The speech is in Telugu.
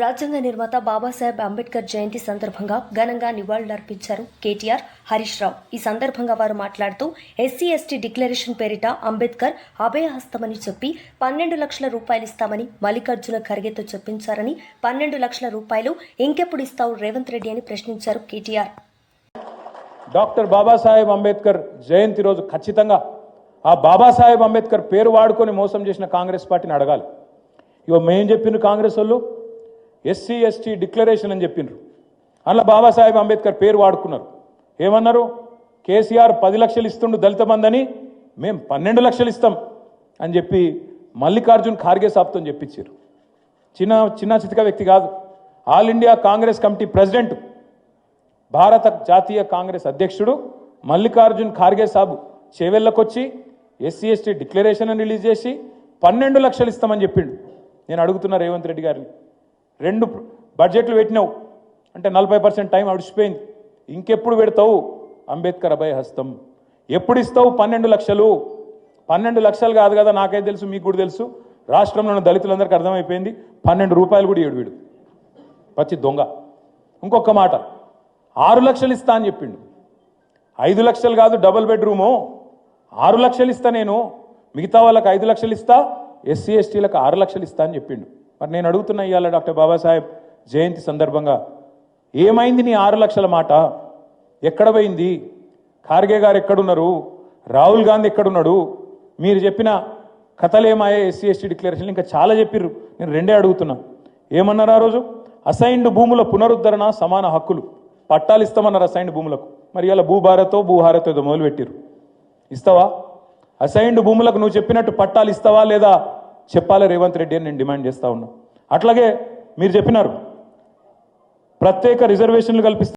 రాజ్యాంగ నిర్మాత బాబాసాహెబ్ అంబేద్కర్ జయంతి సందర్భంగా ఘనంగా నివాళులర్పించారు కేటీఆర్ హరీష్ రావు. ఈ సందర్భంగా వారు మాట్లాడుతూ ఎస్సీ ఎస్టీ డిక్లరేషన్ పేరిట అంబేద్కర్ అభయహస్తమని చెప్పి పన్నెండు లక్షల రూపాయలు ఇస్తామని మల్లికార్జున ఖర్గేతో చెప్పించారని పన్నెండు లక్షల రూపాయలు ఇంకెప్పుడు ఇస్తావు రేవంత్ రెడ్డి అని ప్రశ్నించారు కేటీఆర్. డాక్టర్ బాబాసాహెబ్ అంబేద్కర్ జయంతి రోజు ఖచ్చితంగా ఆ బాబాసాహెబ్ అంబేద్కర్ పేరు వాడుకొని మోసం చేసిన కాంగ్రెస్ పార్టీని అడగాలి. ఇవ్వ మేం చెప్పిన కాంగ్రెస్ వాళ్ళు ఎస్సీ ఎస్టీ డిక్లరేషన్ అని చెప్పిండ్రు అందులో బాబాసాహెబ్ అంబేద్కర్ పేరు వాడుకున్నారు. ఏమన్నారు? కేసీఆర్ పది లక్షలు ఇస్తుండు దళిత బంధని మేము పన్నెండు లక్షలు ఇస్తాం అని చెప్పి మల్లికార్జున్ ఖార్గే సాబ్తో చెప్పించారు. చిన్న చిన్న చితిక వ్యక్తి కాదు. All India Congress committee president భారత జాతీయ కాంగ్రెస్ అధ్యక్షుడు మల్లికార్జున్ ఖార్గే సాబు చేవెళ్ళకొచ్చి ఎస్సీ ఎస్టీ డిక్లరేషన్ రిలీజ్ చేసి పన్నెండు లక్షలు ఇస్తామని చెప్పిండు. నేను అడుగుతున్నా రేవంత్ రెడ్డి గారిని. రెండు బడ్జెట్లు పెట్టినావు. అంటే నలభై పర్సెంట్ టైం అడిచిపోయింది ఇంకెప్పుడు పెడతావు? అంబేద్కర్ అభయ హస్తం. ఎప్పుడు ఇస్తావు? పన్నెండు లక్షలు. పన్నెండు లక్షలు కాదు కదా నాకైతే తెలుసు మీకు కూడా తెలుసు. రాష్ట్రంలో ఉన్న దళితులందరికీ అర్థమైపోయింది. పన్నెండు రూపాయలు కూడా ఏడు వీడు. పచ్చి దొంగ. ఇంకొక మాట. ఆరు లక్షలు ఇస్తా అని చెప్పిండు. ఐదు లక్షలు కాదు డబుల్ బెడ్రూము. ఆరు లక్షలు ఇస్తా నేను. మిగతా వాళ్ళకి ఐదు లక్షలు ఇస్తా. ఎస్సీ ఎస్టీలకు ఆరు లక్షలు ఇస్తా అని చెప్పిండు. మరి నేను అడుగుతున్న ఇవాళ డాక్టర్ బాబాసాహెబ్ జయంతి సందర్భంగా ఏమైంది నీ ఆరు లక్షల మాట? ఎక్కడ పోయింది? ఖార్గే గారు ఎక్కడున్నారు? రాహుల్ గాంధీ ఎక్కడున్నాడు? మీరు చెప్పిన కథలేమాయే ఎస్సీ ఎస్టీ డిక్లరేషన్ ఇంకా చాలా చెప్పిర్రు. నేను రెండే అడుగుతున్నా. ఏమన్నారు ఆ రోజు? అసైన్డ్ భూముల పునరుద్ధరణ సమాన హక్కులు. పట్టాలు ఇస్తామన్నారు అసైన్డ్ భూములకు. మరి ఇలా భూభారతో భూహారతో ఏదో మొదలుపెట్టిరు ఇస్తావా? అసైన్డ్ భూములకు నువ్వు చెప్పినట్టు పట్టాలు ఇస్తావా లేదా? చెప్పాలి రేవంత్ రెడ్డి అని నేను డిమాండ్ చేస్తా ఉన్నా. అట్లాగే మీరు చెప్పినారు ప్రత్యేక రిజర్వేషన్లు కల్పిస్తా